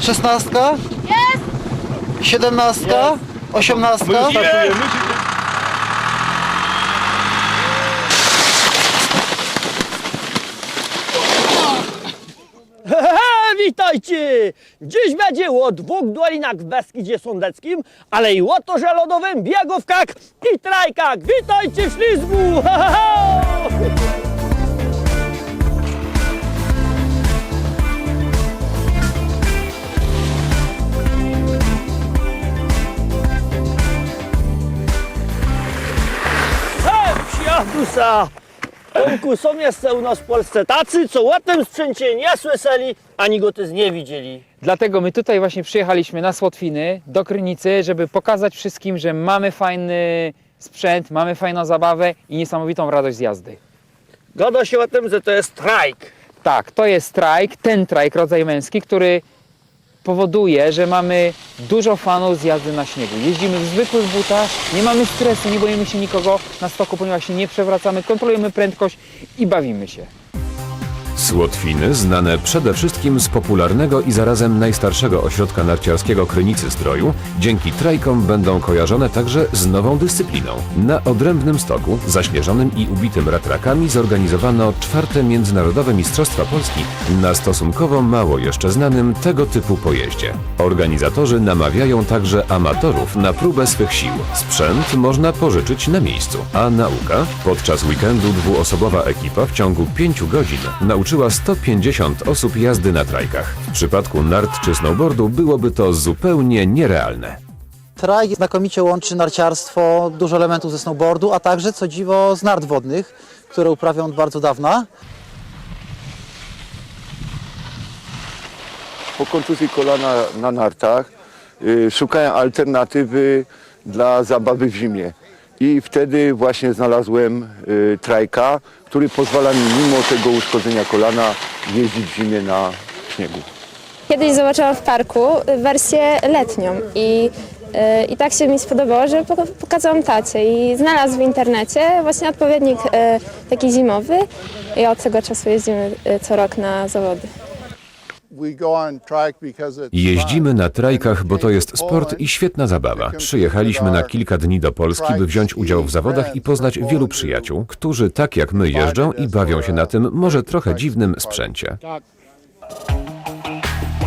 Szesnastka? Jest! Siedemnastka? Osiemnastka? Dziś będzie o dwóch dolinach w Beskidzie Sądeckim, ale i o torze lodowym, biegówkach i trajkach. Witajcie w Ślizgu! He, psiadusa! Tomku, są jeszcze u nas w Polsce tacy, co tym sprzęcie nie słyszeli, ani go też nie widzieli. Dlatego my tutaj właśnie przyjechaliśmy na Słotwiny do Krynicy, żeby pokazać wszystkim, że mamy fajny sprzęt, mamy fajną zabawę i niesamowitą radość z jazdy. Gada się o tym, że to jest trajk. Tak, to jest trajk, ten trajk, rodzaj męski, który powoduje, że mamy dużo fanów z jazdy na śniegu. Jeździmy w zwykłych butach, nie mamy stresu, nie boimy się nikogo na stoku, ponieważ się nie przewracamy, kontrolujemy prędkość i bawimy się. Słotwiny znane przede wszystkim z popularnego i zarazem najstarszego ośrodka narciarskiego Krynicy Zdroju, dzięki trajkom będą kojarzone także z nową dyscypliną. Na odrębnym stoku, zaśnieżonym i ubitym ratrakami zorganizowano czwarte Międzynarodowe Mistrzostwa Polski na stosunkowo mało jeszcze znanym tego typu pojeździe. Organizatorzy namawiają także amatorów na próbę swych sił. Sprzęt można pożyczyć na miejscu, a nauka? Podczas weekendu dwuosobowa ekipa w ciągu 5 godzin nauczyła 150 osób jazdy na trajkach. W przypadku nart czy snowboardu byłoby to zupełnie nierealne. Trajk znakomicie łączy narciarstwo, dużo elementów ze snowboardu, a także, co dziwo, z nart wodnych, które uprawiam od bardzo dawna. po kontuzji kolana na nartach y, szukałem alternatywy dla zabawy w zimie. I wtedy właśnie znalazłem y, trajka, który pozwala mi mimo tego uszkodzenia kolana jeździć w zimie na śniegu. Kiedyś zobaczyłam w parku wersję letnią i, y, i tak się mi spodobało, że pok- pokazałam tacie i znalazł w internecie właśnie odpowiednik y, taki zimowy i od tego czasu jeździmy y, co rok na zawody. Jeździmy na trajkach, bo to jest sport i świetna zabawa. Przyjechaliśmy na kilka dni do Polski, by wziąć udział w zawodach i poznać wielu przyjaciół, którzy tak jak my jeżdżą i bawią się na tym może trochę dziwnym sprzęcie.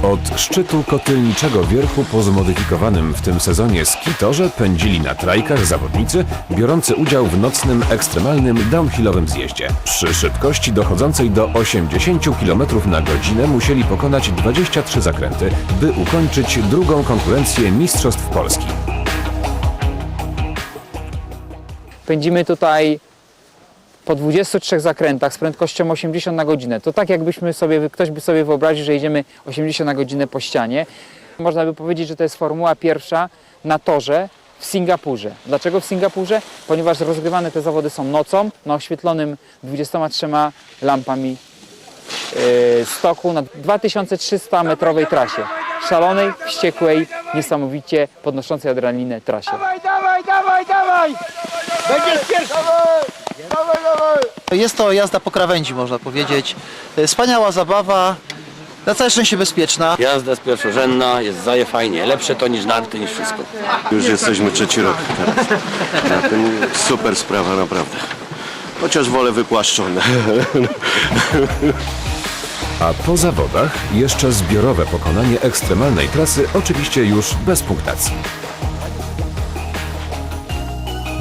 Od szczytu kotylniczego wierchu po zmodyfikowanym w tym sezonie skitorze pędzili na trajkach zawodnicy biorący udział w nocnym, ekstremalnym downhillowym zjeździe. Przy szybkości dochodzącej do 80 km na godzinę musieli pokonać 23 zakręty, by ukończyć drugą konkurencję Mistrzostw Polski. Pędzimy tutaj po 23 zakrętach z prędkością 80 na godzinę. To tak jakbyśmy sobie, ktoś by sobie wyobraził, że jedziemy 80 na godzinę po ścianie. Można by powiedzieć, że to jest formuła pierwsza na torze w Singapurze. Dlaczego w Singapurze? Ponieważ rozgrywane te zawody są nocą na oświetlonym 23 lampami yy, stoku na 2300 metrowej trasie. Szalonej, wściekłej, niesamowicie podnoszącej adrenalinę trasie. Jest to jazda po krawędzi, można powiedzieć. E, Wspaniała zabawa, na całe szczęście bezpieczna. Jazda jest pierwszorzędna, jest zaje fajnie. Lepsze to niż narty, niż wszystko. Już jesteśmy trzeci rok teraz. Na tym super sprawa naprawdę. Chociaż wolę wypłaszczone. A po zawodach jeszcze zbiorowe pokonanie ekstremalnej trasy, oczywiście już bez punktacji.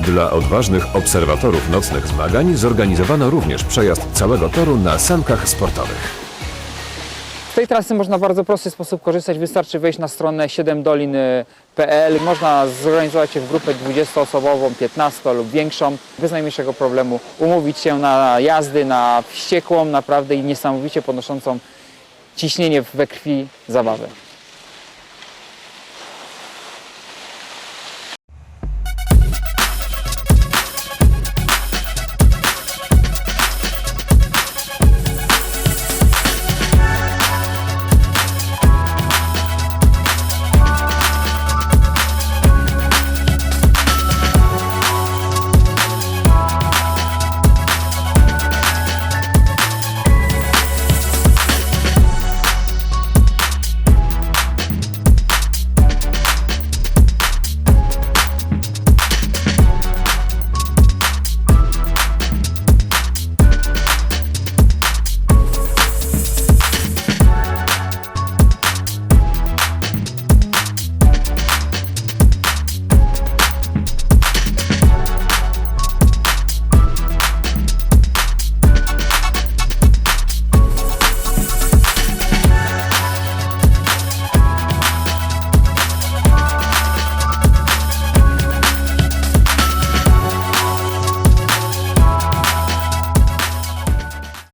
Dla odważnych obserwatorów nocnych zmagań zorganizowano również przejazd całego toru na sankach sportowych. Z tej trasy można w bardzo prosty sposób korzystać. Wystarczy wejść na stronę 7dolin.pl. Można zorganizować się w grupę 20-osobową, 15 lub większą. Bez najmniejszego problemu umówić się na jazdy, na wściekłą, naprawdę i niesamowicie podnoszącą ciśnienie we krwi zabawę.